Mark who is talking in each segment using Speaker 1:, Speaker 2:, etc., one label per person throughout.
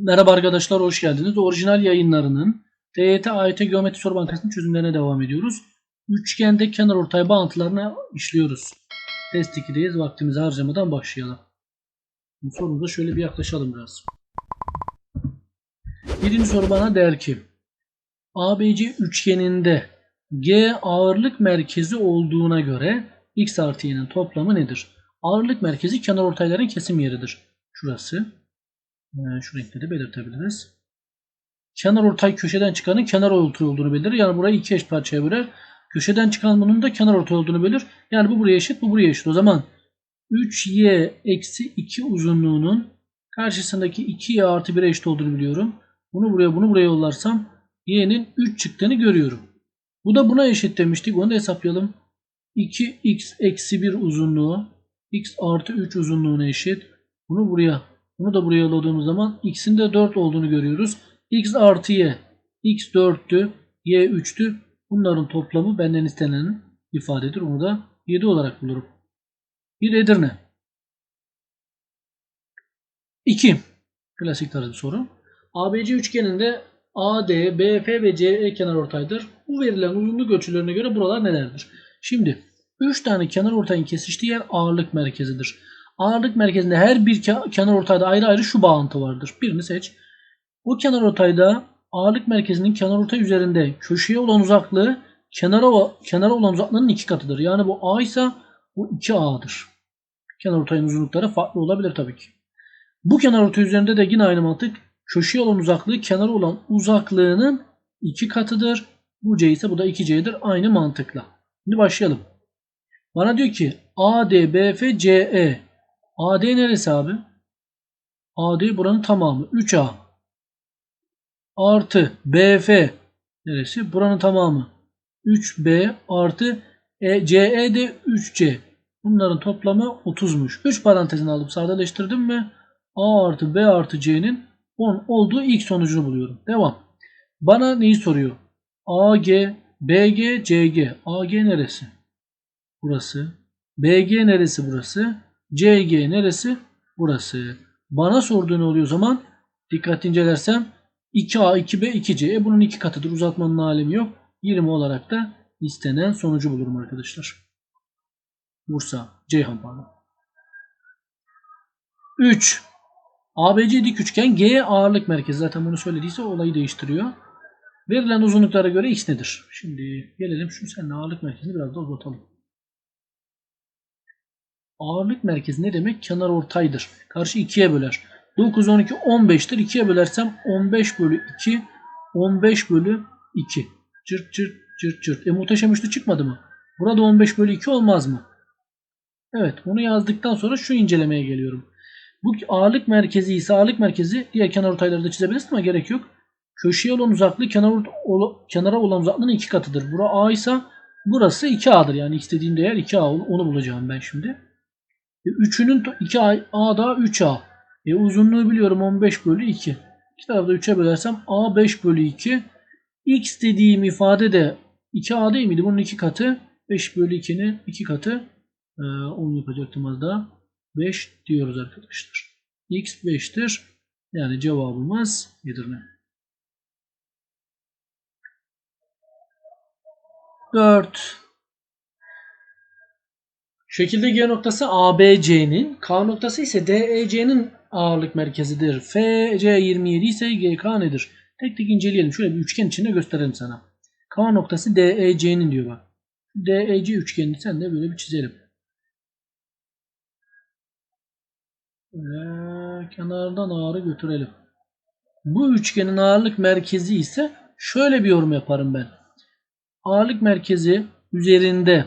Speaker 1: Merhaba arkadaşlar, hoş geldiniz. Orijinal yayınlarının TYT AYT Geometri Soru Bankası'nın çözümlerine devam ediyoruz. Üçgende kenar ortay bağıntılarını işliyoruz. Test 2'deyiz. Vaktimizi harcamadan başlayalım. Bu sorumuza şöyle bir yaklaşalım biraz. Birinci soru bana der ki ABC üçgeninde G ağırlık merkezi olduğuna göre x artı y'nin toplamı nedir? Ağırlık merkezi kenar ortayların kesim yeridir. Şurası. Ee, şu renkleri belirtebiliriz. Kenar ortay köşeden çıkanın kenar ortay olduğunu belirtir. Yani burayı iki eş parçaya böler. Köşeden çıkan bunun da kenar ortay olduğunu belirtir. Yani bu buraya eşit, bu buraya eşit. O zaman 3y eksi 2 uzunluğunun karşısındaki 2y artı 1'e eşit olduğunu biliyorum. Bunu buraya bunu buraya yollarsam y'nin 3 çıktığını görüyorum. Bu da buna eşit demiştik. Onu da hesaplayalım. 2x eksi 1 uzunluğu x artı 3 uzunluğuna eşit. Bunu buraya bunu da buraya yolladığımız zaman x'in de 4 olduğunu görüyoruz. x artı y. x 4'tü. y 3'tü. Bunların toplamı benden istenen ifadedir. Onu da 7 olarak bulurum. Bir Edirne. 2. Klasik tarzı bir soru. ABC üçgeninde AD, BF ve CE kenar ortaydır. Bu verilen uzunluk ölçülerine göre buralar nelerdir? Şimdi 3 tane kenar ortayın kesiştiği yer ağırlık merkezidir. Ağırlık merkezinde her bir kenar ortayda ayrı ayrı şu bağıntı vardır. Birini seç. Bu kenar ortayda ağırlık merkezinin kenar ortay üzerinde köşeye olan uzaklığı kenara, kenara olan uzaklığının iki katıdır. Yani bu A ise bu 2A'dır. Kenar ortayın uzunlukları farklı olabilir tabii ki. Bu kenar ortay üzerinde de yine aynı mantık. Köşeye olan uzaklığı kenara olan uzaklığının iki katıdır. Bu C ise bu da 2C'dir. Aynı mantıkla. Şimdi başlayalım. Bana diyor ki AD, BF, CE. AD neresi abi? AD buranın tamamı. 3A. Artı BF neresi? Buranın tamamı. 3B artı e, CE de 3C. Bunların toplamı 30'muş. 3 parantezini alıp sadeleştirdim mi? A artı B artı C'nin 10 olduğu ilk sonucunu buluyorum. Devam. Bana neyi soruyor? AG, BG, CG. AG neresi? Burası. BG neresi burası? CG neresi? Burası. Bana sorduğu ne oluyor o zaman? Dikkat incelersem 2A, 2B, 2C. E bunun iki katıdır. Uzatmanın alemi yok. 20 olarak da istenen sonucu bulurum arkadaşlar. Bursa. Ceyhan pardon. 3. ABC dik üçgen G ağırlık merkezi. Zaten bunu söylediyse olayı değiştiriyor. Verilen uzunluklara göre x nedir? Şimdi gelelim şu seninle ağırlık merkezini biraz da uzatalım. Ağırlık merkezi ne demek? Kenar ortaydır. Karşı 2'ye böler. 9, 12, 15'tir. 2'ye bölersem 15 bölü 2, 15 bölü 2. Cırt cırt cırt cırt. E muhteşem üçlü çıkmadı mı? Burada 15 bölü 2 olmaz mı? Evet bunu yazdıktan sonra şu incelemeye geliyorum. Bu ağırlık merkezi ise ağırlık merkezi diğer kenar ortayları da çizebilirsin ama gerek yok. Köşeye olan uzaklığı kenar, kenara olan uzaklığının iki katıdır. Bura A ise burası 2A'dır. Yani istediğim değer 2A onu bulacağım ben şimdi. E, üçünün 2A A daha 3A. E, uzunluğu biliyorum 15 bölü 2. İki tarafta 3'e bölersem A 5 bölü 2. X dediğim ifade de 2A değil miydi? Bunun iki katı. 5 bölü 2'nin iki katı. Ee, 10 yapacaktım az daha. 5 diyoruz arkadaşlar. X 5'tir. Yani cevabımız Edirne. 4. Şekilde G noktası ABC'nin, K noktası ise DEC'nin ağırlık merkezidir. FC 27 ise GK nedir? Tek tek inceleyelim. Şöyle bir üçgen içinde gösterelim sana. K noktası DEC'nin diyor bak. DEC üçgenini sen de böyle bir çizelim. Böyle kenardan ağrı götürelim. Bu üçgenin ağırlık merkezi ise şöyle bir yorum yaparım ben. Ağırlık merkezi üzerinde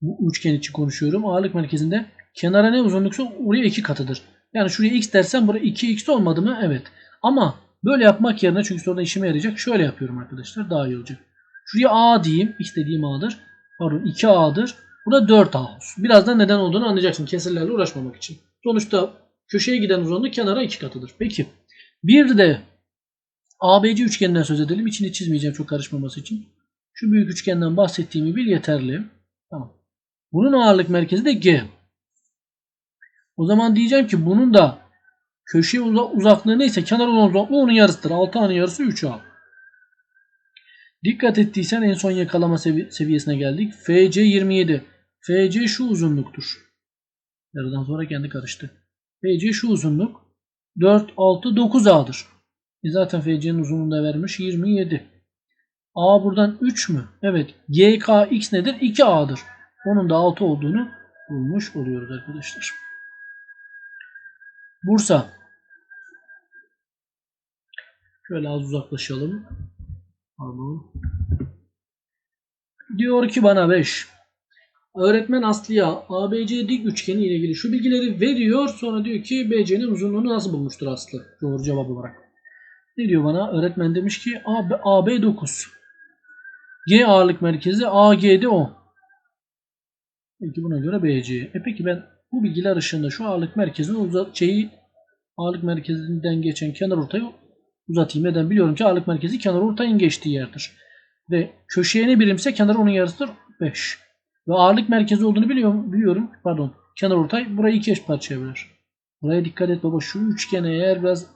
Speaker 1: bu üçgen için konuşuyorum. Ağırlık merkezinde kenara ne uzunluksa oraya iki katıdır. Yani şuraya x dersen buraya 2x olmadı mı? Evet. Ama böyle yapmak yerine çünkü sonra işime yarayacak. Şöyle yapıyorum arkadaşlar. Daha iyi olacak. Şuraya a diyeyim. istediğim a'dır. Pardon 2a'dır. Burada 4a olsun. Birazdan neden olduğunu anlayacaksın. Kesirlerle uğraşmamak için. Sonuçta köşeye giden uzunluk kenara iki katıdır. Peki. Bir de ABC üçgeninden söz edelim. İçini çizmeyeceğim çok karışmaması için. Şu büyük üçgenden bahsettiğimi bil yeterli. Tamam. Bunun ağırlık merkezi de G. O zaman diyeceğim ki bunun da uza- uzaklığı neyse kenar olan uzaklığı onun yarısıdır. 6A'nın yarısı 3A. Dikkat ettiysen en son yakalama sevi- seviyesine geldik. FC 27. FC şu uzunluktur. Yarıdan sonra kendi karıştı. FC şu uzunluk. 4, 6, 9A'dır. E zaten FC'nin uzunluğunu da vermiş 27. A buradan 3 mü? Evet. GKX nedir? 2A'dır. Onun da 6 olduğunu bulmuş oluyoruz arkadaşlar. Bursa. Şöyle az uzaklaşalım. Pardon. Diyor ki bana 5. Öğretmen Aslı'ya ABC dik üçgeni ile ilgili şu bilgileri veriyor. Sonra diyor ki BC'nin uzunluğunu nasıl bulmuştur Aslı? Doğru cevap olarak. Ne diyor bana? Öğretmen demiş ki AB, AB 9. G ağırlık merkezi AG'de 10. Peki buna göre BC. E peki ben bu bilgiler ışığında şu ağırlık merkezini uzat şeyi ağırlık merkezinden geçen kenar ortayı uzatayım. Neden? Biliyorum ki ağırlık merkezi kenar ortayın geçtiği yerdir. Ve köşeye ne birimse kenar onun yarısıdır 5. Ve ağırlık merkezi olduğunu biliyorum. biliyorum. Pardon. Kenar ortay burayı iki eş parçaya böler. Buraya dikkat et baba. Şu üçgene eğer biraz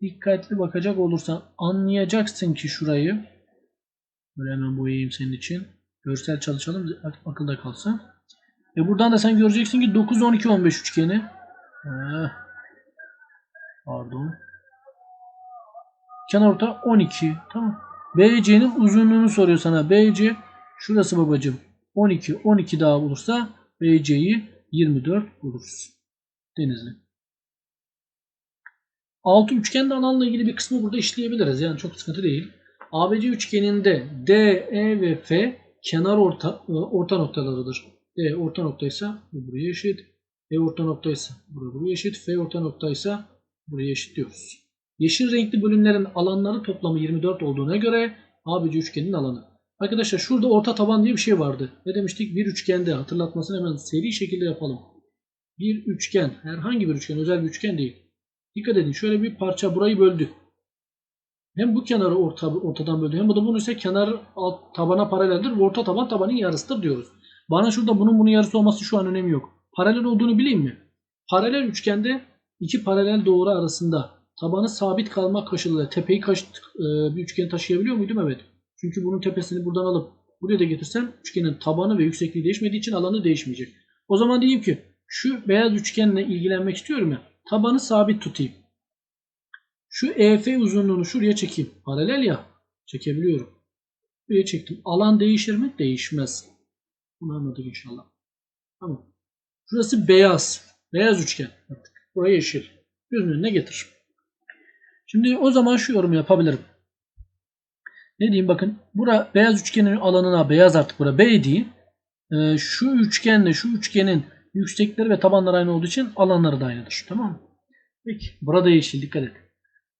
Speaker 1: dikkatli bakacak olursan anlayacaksın ki şurayı böyle hemen boyayayım senin için. Görsel çalışalım ak- akılda kalsın. E buradan da sen göreceksin ki 9 12 15 üçgeni. Heh. Pardon. Kenar orta 12. Tamam. BC'nin uzunluğunu soruyor sana. BC şurası babacım. 12 12 daha bulursa BC'yi 24 buluruz. Denizli. Altı üçgende alanla ilgili bir kısmı burada işleyebiliriz. Yani çok sıkıntı değil. ABC üçgeninde D, E ve F kenar orta e, orta noktalarıdır. D orta noktaysa bu buraya eşit. E orta noktaysa buraya buraya eşit. F orta noktaysa buraya eşit diyoruz. Yeşil renkli bölümlerin alanları toplamı 24 olduğuna göre ABC üçgenin alanı. Arkadaşlar şurada orta taban diye bir şey vardı. Ne demiştik? Bir üçgende hatırlatmasını hemen seri şekilde yapalım. Bir üçgen, herhangi bir üçgen, özel bir üçgen değil. Dikkat edin şöyle bir parça burayı böldü. Hem bu kenarı orta, ortadan böldü hem bu da bunu ise kenar alt tabana paraleldir. Orta taban tabanın yarısıdır diyoruz. Bana şurada bunun bunun yarısı olması şu an önemi yok. Paralel olduğunu bileyim mi? Paralel üçgende iki paralel doğru arasında tabanı sabit kalmak koşuluyla tepeyi kaç, e, bir üçgen taşıyabiliyor muydum? Evet. Çünkü bunun tepesini buradan alıp buraya da getirsem üçgenin tabanı ve yüksekliği değişmediği için alanı değişmeyecek. O zaman diyeyim ki şu beyaz üçgenle ilgilenmek istiyorum ya. Tabanı sabit tutayım. Şu EF uzunluğunu şuraya çekeyim. Paralel ya. Çekebiliyorum. Buraya çektim. Alan değişir mi? Değişmez. Bunu anladık inşallah. Tamam. Şurası beyaz. Beyaz üçgen. Artık. Buraya yeşil. Gözünün önüne getir. Şimdi o zaman şu yorum yapabilirim. Ne diyeyim bakın. Bura beyaz üçgenin alanına beyaz artık bura B diyeyim. Ee, şu üçgenle şu üçgenin yüksekleri ve tabanları aynı olduğu için alanları da aynıdır. Tamam mı? Peki. Burada yeşil dikkat et.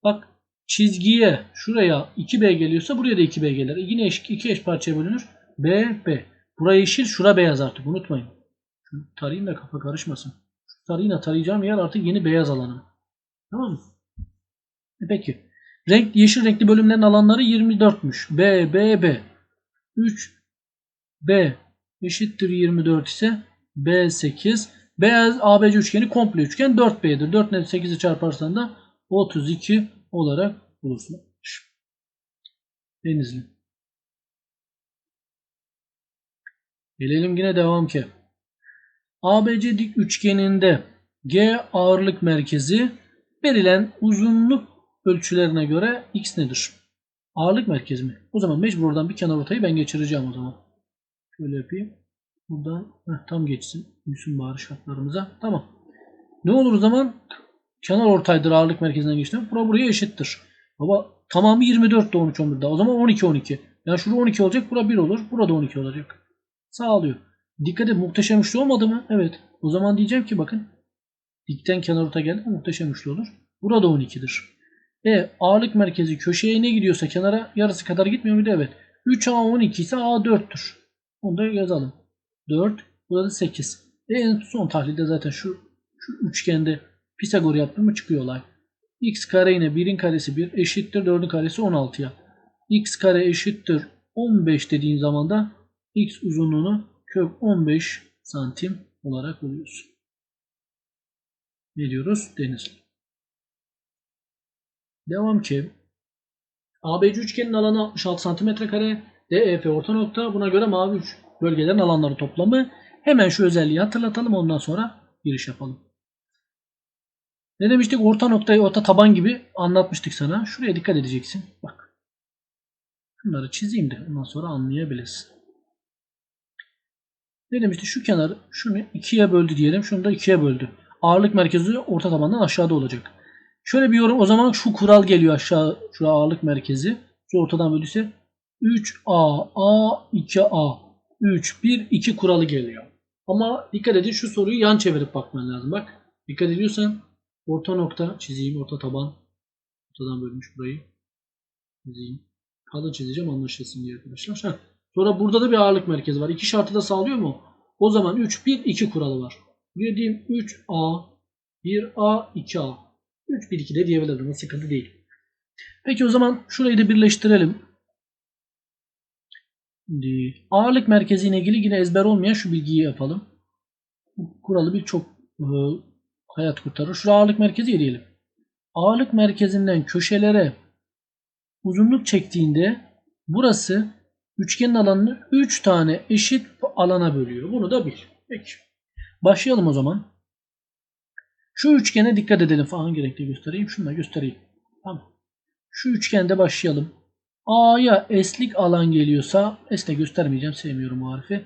Speaker 1: Bak çizgiye şuraya 2B geliyorsa buraya da 2B gelir. Yine eş, iki eş parçaya bölünür. B, B. Buraya yeşil, şura beyaz artık. Unutmayın. Şu tarayayım da kafa karışmasın. Şu tarayayım da tarayacağım yer artık yeni beyaz alanım. Tamam mı? E peki. Renk, yeşil renkli bölümlerin alanları 24'müş. B, B, B. 3, B eşittir 24 ise B 8. Beyaz ABC üçgeni komple üçgen 4B'dir. 4 ile 8'i çarparsan da 32 olarak bulursun. Denizli. Gelelim yine devam ki. ABC dik üçgeninde G ağırlık merkezi verilen uzunluk ölçülerine göre x nedir? Ağırlık merkezi mi? O zaman mecbur oradan bir kenar ortayı ben geçireceğim o zaman. Şöyle yapayım. Buradan heh, tam geçsin. Uysun bari şartlarımıza. Tamam. Ne olur o zaman? Kenar ortaydır ağırlık merkezinden geçti. Bura buraya eşittir. Baba tamamı 24 de 13 11'de. O zaman 12 12. Yani şurada 12 olacak. Bura 1 olur. Burada 12 olacak. Sağlıyor. Dikkat et muhteşem üçlü olmadı mı? Evet. O zaman diyeceğim ki bakın. Dikten kenar orta geldi. Muhteşem üçlü olur. Burada 12'dir. E ağırlık merkezi köşeye ne gidiyorsa kenara yarısı kadar gitmiyor muydu? Evet. 3A 12 ise A 4'tür. Onu da yazalım. 4. Burada 8. E en son tahlilde zaten şu, şu üçgende Pisagor yaptım mı çıkıyor olay. x kare yine 1'in karesi 1 eşittir 4'ün karesi 16'ya. x kare eşittir 15 dediğin zaman da x uzunluğunu kök 15 santim olarak buluyoruz. Ne diyoruz? Denizli. Devam ki. ABC üçgenin alanı 66 cm kare. DEF orta nokta. Buna göre mavi üç bölgelerin alanları toplamı. Hemen şu özelliği hatırlatalım. Ondan sonra giriş yapalım. Ne demiştik? Orta noktayı orta taban gibi anlatmıştık sana. Şuraya dikkat edeceksin. Bak. Şunları çizeyim de ondan sonra anlayabilirsin. Ne demişti? Şu kenar şunu ikiye böldü diyelim. Şunu da ikiye böldü. Ağırlık merkezi orta tabandan aşağıda olacak. Şöyle bir yorum o zaman şu kural geliyor aşağı şu ağırlık merkezi. Şu ortadan böldüyse 3A A 2A 3 1 2 kuralı geliyor. Ama dikkat edin şu soruyu yan çevirip bakman lazım. Bak dikkat ediyorsan orta nokta çizeyim orta taban. Ortadan bölmüş burayı. Çizeyim. Kalın çizeceğim anlaşılsın diye arkadaşlar. Heh. Sonra burada da bir ağırlık merkezi var. İki şartı da sağlıyor mu? O zaman 3 1 2 kuralı var. Bir diyeyim 3A 1A 2A 3 1 2 de diyebilirim. Sıkıntı değil. Peki o zaman şurayı da birleştirelim. Ağırlık merkeziyle ilgili yine ezber olmayan şu bilgiyi yapalım. Bu kuralı birçok e, hayat kurtarır. Şurada ağırlık merkezi diyelim. Ağırlık merkezinden köşelere uzunluk çektiğinde burası üçgenin alanını 3 tane eşit alana bölüyor. Bunu da bil. Peki. Başlayalım o zaman. Şu üçgene dikkat edelim falan renkte göstereyim. Şunu da göstereyim. Tamam. Şu üçgende başlayalım. A'ya S'lik alan geliyorsa S'le göstermeyeceğim. Sevmiyorum o harfi.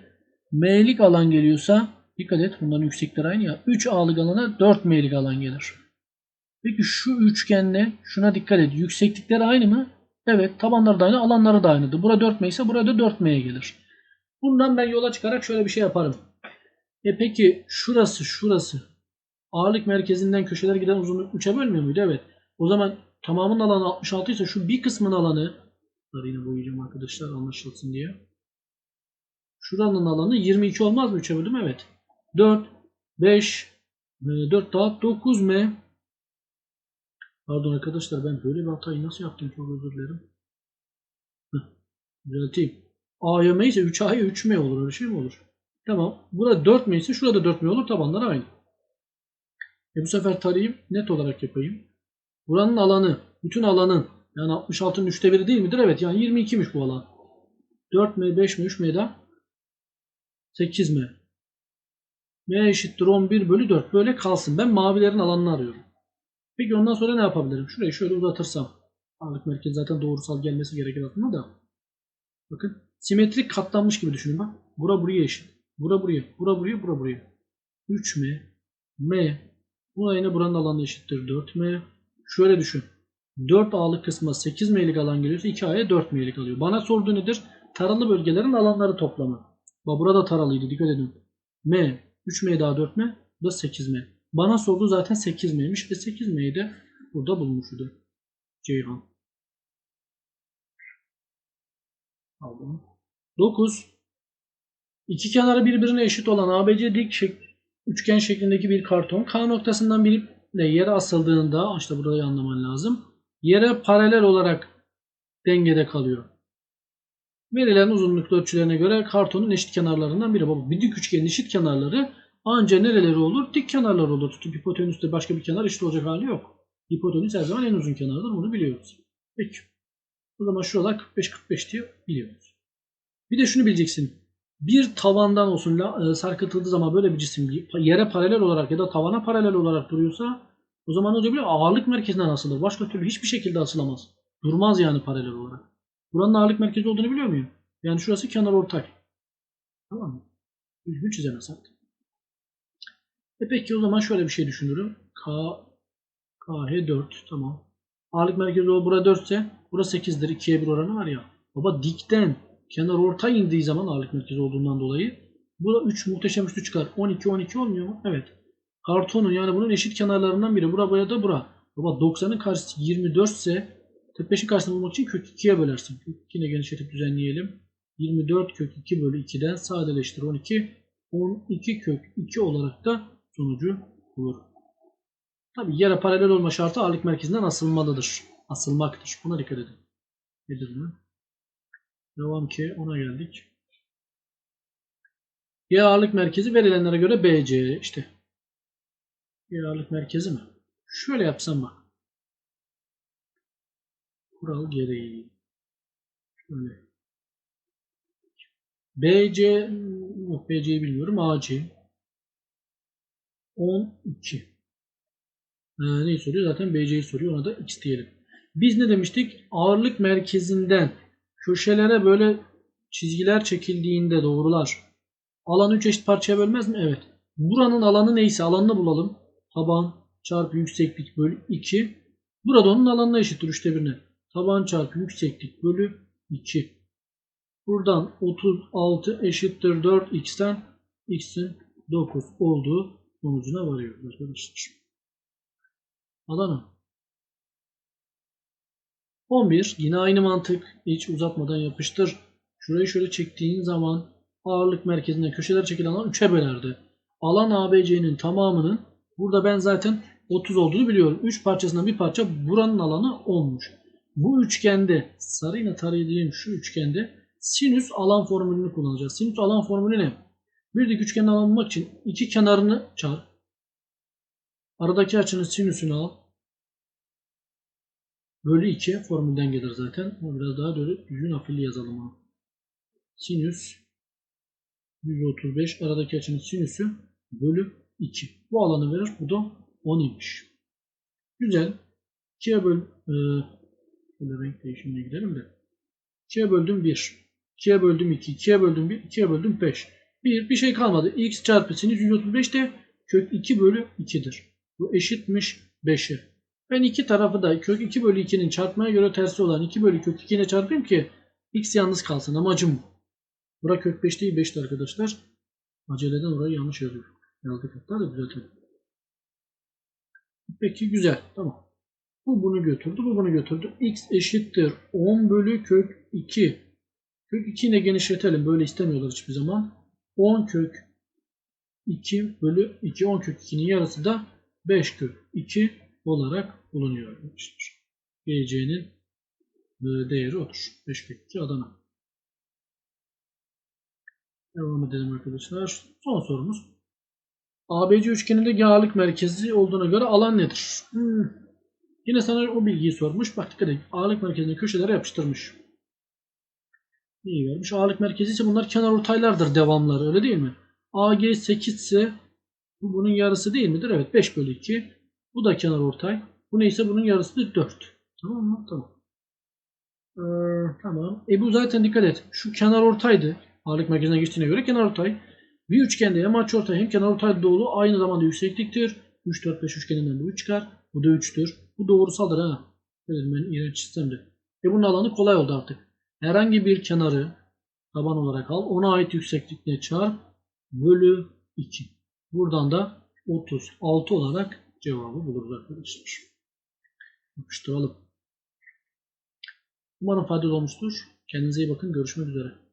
Speaker 1: M'lik alan geliyorsa dikkat et bunların yüksekleri aynı ya. 3 A'lık alana 4 M'lik alan gelir. Peki şu üçgenle şuna dikkat et. Yükseklikleri aynı mı? Evet. Tabanları da aynı. Alanları da aynıdır. Bura 4M ise burada 4M'ye gelir. Bundan ben yola çıkarak şöyle bir şey yaparım. E peki şurası şurası ağırlık merkezinden köşeler giden uzunluk 3'e bölmüyor muydu? Evet. O zaman tamamının alanı 66 ise şu bir kısmın alanı yine boyayacağım arkadaşlar anlaşılsın diye. Şuranın alanı 22 olmaz mı? 3'e böldüm. Evet. 4, 5, 4 daha 9 m. Pardon arkadaşlar ben böyle bir hatayı nasıl yaptım çok özür dilerim. Heh, düzelteyim. A'ya M ise 3A'ya 3M olur. Öyle şey mi olur? Tamam. Burada 4M ise şurada 4M olur. Tabanlar aynı. E bu sefer tarayayım. Net olarak yapayım. Buranın alanı, bütün alanın yani 66'nın 3'te 1'i değil midir? Evet yani 22'miş bu alan. 4M, 5M, 3M de 8M. M eşittir 11 bölü 4. Böyle kalsın. Ben mavilerin alanını arıyorum. Peki ondan sonra ne yapabilirim? Şurayı şöyle uzatırsam. Ağırlık merkezi zaten doğrusal gelmesi gerekir aslında da. Bakın. Simetrik katlanmış gibi düşünün bak. Bura buraya eşit. Bura buraya. Bura buraya. Bura buraya. 3M. M. Buna yine buranın alanı eşittir 4M. Şöyle düşün. 4 A'lık kısma 8 M'lik alan geliyorsa 2 A'ya 4 M'lik alıyor. Bana sorduğu nedir? Taralı bölgelerin alanları toplamı. Bak burada taralıydı dikkat edin. M 3 M daha 4 M bu da 8 M. Bana sorduğu zaten 8 M'ymiş ve 8 M'yi de burada bulmuştu. Ceyhan. Aldım. 9. İki kenarı birbirine eşit olan ABC dik şek üçgen şeklindeki bir karton K noktasından biriyle yere asıldığında işte burayı anlaman lazım yere paralel olarak dengede kalıyor. Verilen uzunluk ölçülerine göre kartonun eşit kenarlarından biri. Baba, bir dik üçgenin eşit kenarları anca nereleri olur? Dik kenarlar olur. Tutup hipotenüste başka bir kenar eşit olacak hali yok. Hipotenüs her zaman en uzun kenardır. Bunu biliyoruz. Peki. O zaman şuralar 45-45 diye biliyoruz. Bir de şunu bileceksin. Bir tavandan olsun e, sarkıtıldığı zaman böyle bir cisim yere paralel olarak ya da tavana paralel olarak duruyorsa o zaman ne olacak Ağırlık merkezinden asılır. Başka türlü hiçbir şekilde asılamaz. Durmaz yani paralel olarak. Buranın ağırlık merkezi olduğunu biliyor muyum? Yani şurası kenar ortay. Tamam mı? Düzgün çizemez artık. E peki o zaman şöyle bir şey düşünürüm. K KH 4 tamam. Ağırlık merkezi o burada 4 ise burası 8'dir. 2'ye 1 oranı var ya. Baba dikten kenar ortay indiği zaman ağırlık merkezi olduğundan dolayı bu da 3 muhteşem üçlü çıkar. 12 12 olmuyor mu? Evet. Kartonun yani bunun eşit kenarlarından biri. Bura boya da bura. Baba 90'ın karşısı 24 ise 45'in karşısını bulmak için kök 2'ye bölersin. Kök 2'ne genişletip düzenleyelim. 24 kök 2 bölü 2'den sadeleştir 12. 12 kök 2 olarak da sonucu bulur. Tabi yere paralel olma şartı ağırlık merkezinden asılmalıdır. Asılmaktır. Buna dikkat edin. Nedir mi? Devam ki ona geldik. Y ağırlık merkezi verilenlere göre BC işte bir ağırlık merkezi mi? Şöyle yapsam bak. Kural gereği. Şöyle. BC yok BC'yi bilmiyorum. AC 12. Ee, neyi soruyor? Zaten BC'yi soruyor. Ona da X diyelim. Biz ne demiştik? Ağırlık merkezinden köşelere böyle çizgiler çekildiğinde doğrular alanı 3 eşit parçaya bölmez mi? Evet. Buranın alanı neyse alanını bulalım. Taban çarpı yükseklik bölü 2. Burada onun alanına eşittir 3'te 1'ine. Taban çarpı yükseklik bölü 2. Buradan 36 eşittir 4x'ten x'in 9 olduğu sonucuna varıyoruz arkadaşlar. Adana. 11. Yine aynı mantık. Hiç uzatmadan yapıştır. Şurayı şöyle çektiğin zaman ağırlık merkezinden köşeler çekilen alan 3'e bölerdi. Alan ABC'nin tamamının burada ben zaten 30 olduğunu biliyorum. 3 parçasından bir parça buranın alanı 10'muş. Bu üçgende sarıyla tarayacağım şu üçgende sinüs alan formülünü kullanacağız. Sinüs alan formülü ne? Bir dik üçgenin alanı bulmak için iki kenarını çarp. Aradaki açının sinüsünü al. Bölü 2 formülden gelir zaten. Biraz daha böyle düzgün afilli yazalım onu. Sinüs 135 aradaki açının sinüsü bölü 2. Bu alanı verir. Bu da 10 imiş. Güzel. 2'ye böl e, şöyle renk değişimine gidelim de. 2'ye böldüm 1. 2'ye böldüm 2. 2'ye böldüm 1. 2'ye böldüm 5. 1. Bir şey kalmadı. x çarpı sinüs 135 de kök 2 bölü 2'dir. Bu eşitmiş 5'e. Ben iki tarafı da kök 2 bölü 2'nin çarpmaya göre tersi olan 2 bölü kök 2 ile çarpayım ki x yalnız kalsın. Amacım bu. Bura kök 5 değil 5'ti arkadaşlar. Aceleden orayı yanlış yazıyorum. Yazdık hatta da düzeltelim. Peki güzel. Tamam. Bu bunu götürdü. Bu bunu götürdü. x eşittir 10 bölü kök 2. Kök 2 ile genişletelim. Böyle istemiyorlar hiçbir zaman. 10 kök 2 bölü 2. 10 kök 2'nin yarısı da 5 kök 2 olarak bulunuyor arkadaşlar. GC'nin değeri odur. 5 kök 2 Adana. Devam edelim arkadaşlar. Son sorumuz. ABC üçgeninde ağırlık merkezi olduğuna göre alan nedir? Hmm. Yine sana o bilgiyi sormuş. Bak dikkat et. Ağırlık merkezini köşelere yapıştırmış. İyi vermiş. Ağırlık merkezi ise bunlar kenar ortaylardır devamları öyle değil mi? AG 8 ise bu bunun yarısı değil midir? Evet 5 bölü 2. Bu da kenar ortay. Bu neyse bunun yarısı da 4. Tamam mı? Tamam. Ee, tamam. E bu zaten dikkat et. Şu kenar ortaydı. Ağırlık merkezine geçtiğine göre kenar ortay. Bir üçgende hem açıortay hem kenar ortay doğulu aynı zamanda yüksekliktir. 3, 4, 5 üçgeninden bu 3 çıkar. Bu da 3'tür. Bu doğrusaldır ha. Dedim ben iğrenç çizsem de. E bunun alanı kolay oldu artık. Herhangi bir kenarı taban olarak al. Ona ait yükseklikle çarp. Bölü 2. Buradan da 36 olarak cevabı buluruz arkadaşlar. Yapıştıralım. Umarım faydalı olmuştur. Kendinize iyi bakın. Görüşmek üzere.